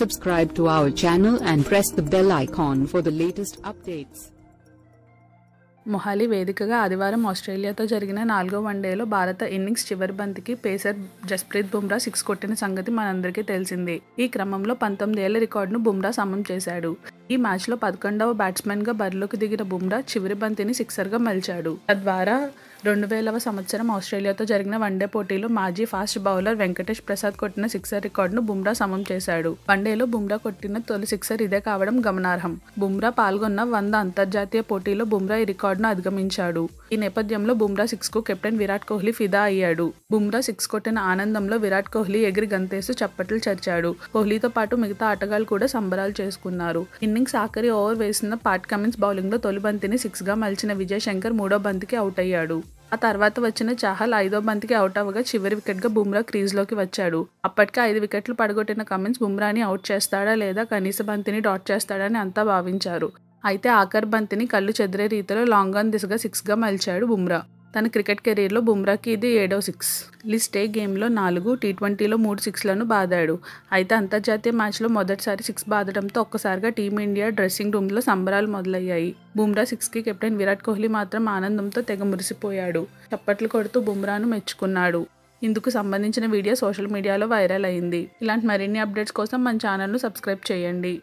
Subscribe to our channel and press the bell icon for the latest updates. Mohali వేదికగా ఆదివారం ఆస్ట్రేలియాతో జరిగిన నాలుగో వన్డేలో భారత ఇన్నింగ్స్ చివరి బంతికి పేసర్ జస్ప్రీత్ బుమ్రా సిక్స్ కొట్టిన సంగతి మనందరికీ తెలిసిందే. ఈ క్రమంలో పంతొమ్మిది ఏళ్ళ రికార్డును బుమ్రా సమం చేశాడు. ఈ మ్యాచ్లో పదకొండవ బ్యాట్స్మెన్గా బరిలోకి దిగిన బుమ్రా చివరి బంతిని సిక్సర్గా మలిచాడు. తద్వారా రెండు వేలవ సంవత్సరం ఆస్ట్రేలియాతో జరిగిన వన్డే పోటీలో మాజీ ఫాస్ట్ బౌలర్ వెంకటేష్ ప్రసాద్ కొట్టిన సిక్సర్ రికార్డును బుమ్రా సమం చేశాడు. వన్డేలో బుమ్రా కొట్టిన తొలి సిక్సర్ ఇదే కావడం గమనార్హం. బుమ్రా పాల్గొన్న వంద అంతర్జాతీయ పోటీలో బుమ్రా ఈ రికార్డును అధిగమించాడు. ఈ నేపథ్యంలో బుమ్రా సిక్స్కు కెప్టెన్ విరాట్ కోహ్లీ ఫిదా అయ్యాడు. బుమ్రా సిక్స్ కొట్టిన ఆనందంలో విరాట్ కోహ్లీ ఎగిరి గంతేస్తూ చప్పట్లు చర్చాడు. కోహ్లీతో పాటు మిగతా ఆటగాళ్ళు కూడా సంబరాలు చేసుకున్నారు. ఇన్నింగ్స్ ఆఖరి ఓవర్ వేసిన పాట్ కమిన్స్ బౌలింగ్లో తొలి బంతిని సిక్స్గా మలిచిన విజయ్ శంకర్ మూడో బంతికి అవుట్ అయ్యాడు. ఆ తర్వాత వచ్చిన చాహల్ ఐదో బంతికి అవుట్ అవ్వగా చివరి వికెట్గా బుమ్రా క్రీజ్లోకి వచ్చాడు. అప్పటికే ఐదు వికెట్లు పడగొట్టిన కమిన్స్ బుమ్రాని అవుట్ చేస్తాడా లేదా కనీస బంతిని డాట్ చేస్తాడని అంతా భావించారు. అయితే ఆఖర్ బంతిని కళ్ళు చెదిరే రీతిలో లాంగ్ ఆన్ దిశగా సిక్స్గా మలిచాడు బుమ్రా. తన క్రికెట్ కెరీర్లో బుమ్రాకి ఇది ఏడో సిక్స్. లిస్ట్ ఏ గేమ్లో నాలుగు టీ ట్వంటీలో మూడు సిక్స్లను బాదాడు. అయితే అంతర్జాతీయ మ్యాచ్లో మొదటిసారి సిక్స్ బాదడంతో ఒక్కసారిగా టీమిండియా డ్రెస్సింగ్ రూమ్లో సంబరాలు మొదలయ్యాయి. బుమ్రా సిక్స్కి కెప్టెన్ విరాట్ కోహ్లీ మాత్రం ఆనందంతో తెగ మురిసిపోయాడు. చప్పట్లు కొడుతూ బుమ్రాను మెచ్చుకున్నాడు. ఇందుకు సంబంధించిన వీడియో సోషల్ మీడియాలో వైరల్ అయింది. ఇలాంటి మరిన్ని అప్డేట్స్ కోసం మన ఛానల్ను సబ్స్క్రైబ్ చేయండి.